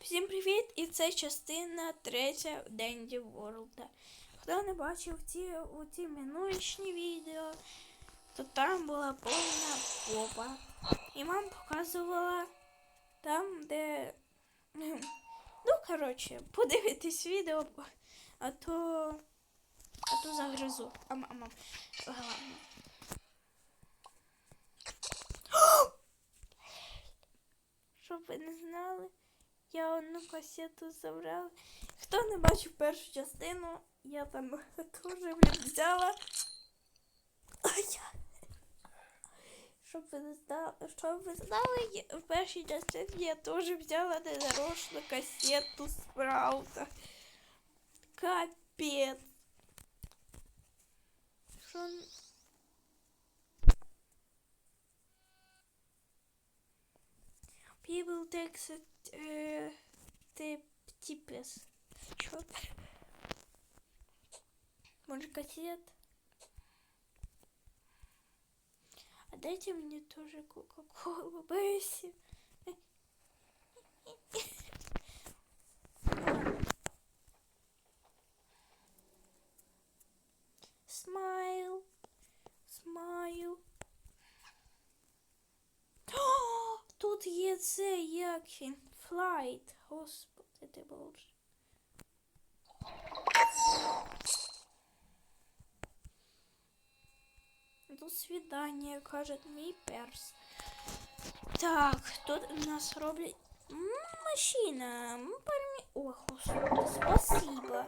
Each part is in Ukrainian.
Всім привіт! І це частина третя Денді Ворлда. Хто не бачив ці, у ці минулішні відео, то там була повна попа. І вам показувала там, де. Ну, коротше, подивитись відео, а то. А то загризу. Ам, ам, ам. Щоб ви не знали, я одну касету забрала. Хто не бачив першу частину, я там теж взяла. Щоб ви не знали, щоб ви знали, в першій частині я теж взяла ненарочно касету спраута. Капець. Що... People takes uh, the tipes. Чё? Может, кассет? А дайте мне тоже кока-колу, Бесси. Смайл. Смайл. О, Тут є це як. Флайт. Господи, ти боже. До свидания, каже мій перс. Так, тут у нас роблять машина. М, парми... О, господи, спасибо.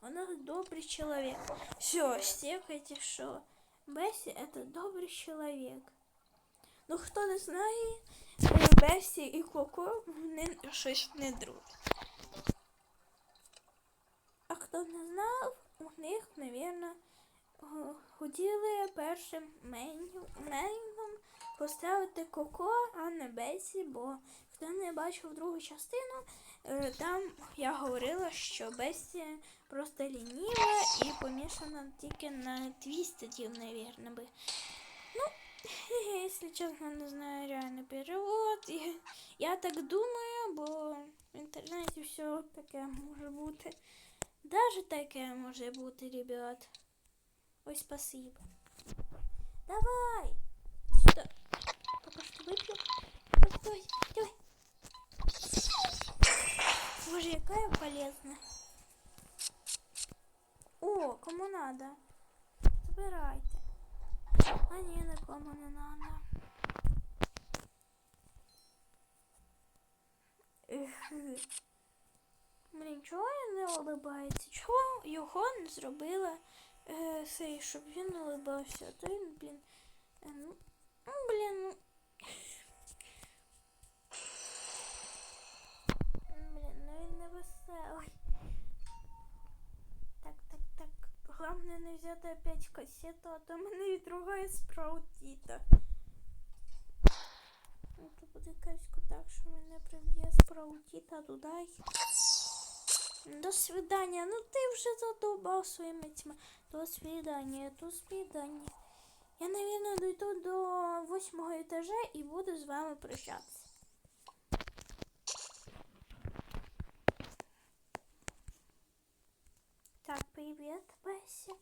Она добрый человек. Все, стекайте, что Бесси это добрый человек. Ну, хто не знає, е, Бесі і Коко вони щось не друг. А хто не знав, у них, мабуть, хотіли першим менюм поставити Коко, а не Бесі, бо хто не бачив другу частину, е, там я говорила, що Бесі просто лініва і помішана тільки на твістедів, мабуть, если честно, не знаю реально перевод. Я, я так думаю, бо в інтернеті все таке може бути. Даже таке може бути, ребят. Ой, спасибо. Давай! Сюда. Пока что выпью. Давай, давай. Боже, какая полезная. О, кому надо? Забирайте. А ні, нікому не надо. Ех, Блін, чого він не улибається? Чого його не зробила е, цей, щоб він улибався? То він, блін. Е, ну, ну, блін, ну. Блін, ну він не веселий. Так, так, так. Главное не взяти опять кассету, а то мене відругає спраутіта. Ну, то буде касько так, що мене приб'є спраутіта туди. До свидання. Ну ти вже задовбав своїми цими. До свидання, до свидання. Я, навірно, дойду до восьмого етажа і буду з вами прощатися. Так, привет, Бася.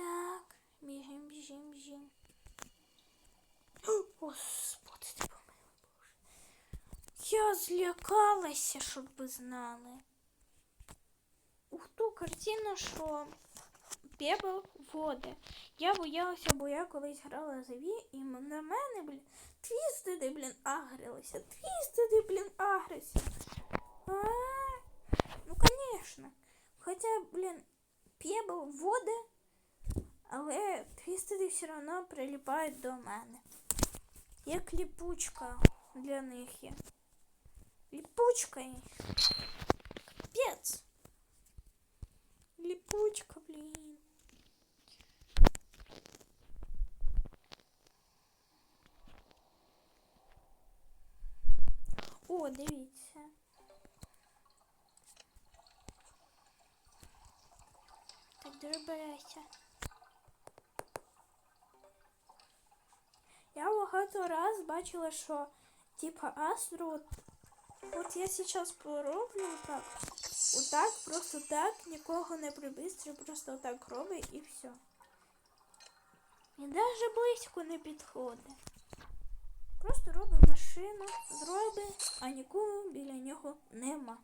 Так, біжим, біжим, біжим. Господи, помилуй, Боже. Я злякалася, щоб ви знали. Ух ту картину, що Пебл води. Я боялася, бо я колись грала за Ві, і на мене, блін, твістеди, блін, агрилися. Твістеди, блін, агрилися. Ну, конечно. Хоча, блін, Пебл води, але твістеди все одно приліпають до мене. Як ліпучка для них є. Ліпучка. Капець. Ліпучка, блін. О, дивіться. Так, добирайся. Багато раз бачила, що типа Астру, от, я зараз пороблю так. Отак, просто так, нікого не прибистрю, просто так робить і все. І навіть близько не підходить. Просто робить машину, зробить, а нікого біля нього нема.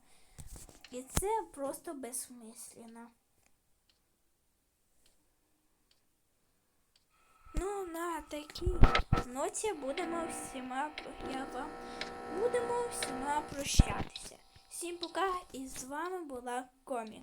І це просто безсмислено. Ну, на такій ноті будемо всіма я вам будемо всіма прощатися. Всім пока і з вами була Комі.